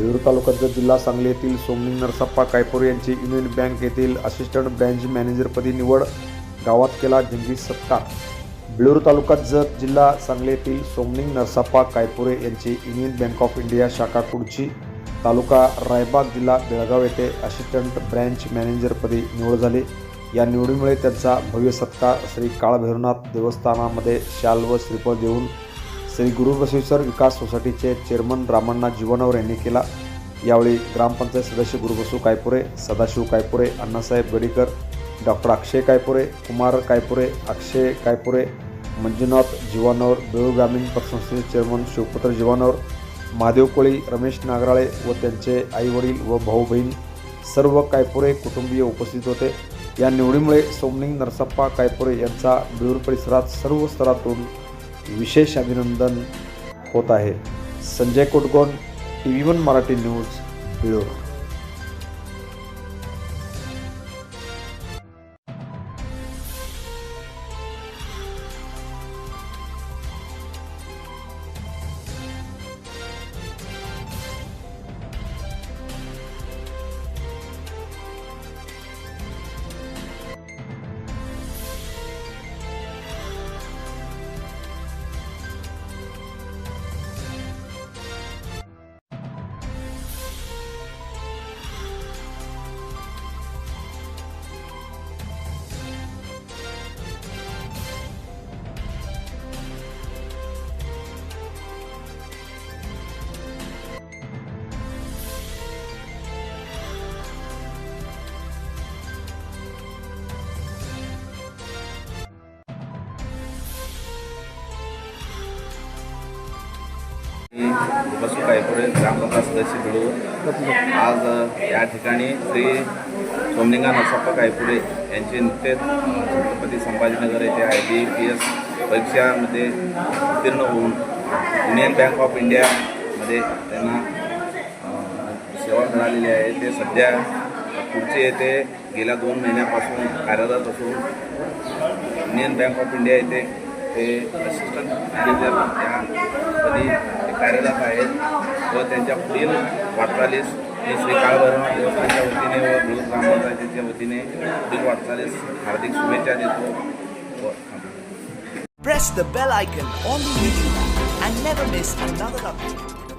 देऊर तालुक्यात जिल्हा सांगली येथील सोमनी नरसप्पा कायपूर यांची युनियन बँक येथील असिस्टंट ब्रँच मॅनेजरपदी निवड गावात केला जंगी सत्कार. बिळूर तालुक्यात जत जिल्हा सांगली येथील सोमनिंग नरसप्पा कायपुरे यांची युनियन बँक ऑफ इंडिया शाखा कुडची तालुका रायबाग जिल्हा बेळगाव येथे असिस्टंट ब्रँच मॅनेजरपदी निवड झाली. या निवडीमुळे त्यांचा भव्य सत्कार श्री काळभैरवनाथ देवस्थानामध्ये शाल व श्रीफळ देऊन श्री गुरु बसवेश्वर विकास सोसायटीचे चेअरमन रामण्णा जीवनवर यांनी केला. यावेळी ग्रामपंचायत सदस्य गुरुबसू कायपुरे सदाशिव कायपुरे अण्णासाहेब गडीकर डॉक्टर अक्षय कायपुरे कुमार कायपुरे अक्षय कायपुरे मंजुनाथ जीवानवर बेळू ग्रामीण पक्षसंस्थेचे चेअरमन शिवपुत्र जीवानवर महादेव कोळी रमेश नागराळे व त्यांचे आईवडील व भाऊ बहीण सर्व कायपुरे कुटुंबीय उपस्थित होते. या निवडीमुळे सोमनिंग नरसप्पा कायपुरे यांचा बेळूर परिसरात सर्व स्तरातून विशेष अभिनंदन होत आहे. Sanjay Kotgon T V one Marathi news Bilur मी बसू कायपुरे ग्रामपंचायत सदस्य बिळू आज या ठिकाणी श्री सोमलिंगा नरसप्पा कायपुरे यांचे नुकतेच छत्रपती संभाजीनगर येथे आय बी पी एस परीक्षामध्ये उत्तीर्ण होऊन युनियन बँक ऑफ इंडियामध्ये त्यांना सेवा मिळालेली आहे. ते सध्या पुढचे येथे गेल्या दोन महिन्यापासून कार्यरत असून युनियन बँक ऑफ इंडिया येथे ते असिस्टंट मॅनेजर या कधी ते कार्यरत आहेत व त्यांच्या पुढील वाटचालीस मी श्री काळभैरवनाथ देवस्थानच्या वतीने व बिळूर ग्रामपंचायतीच्या वतीने पुढील वाटचालीस हार्दिक शुभेच्छा देतो व Press the bell icon on the YouTube and never miss another update.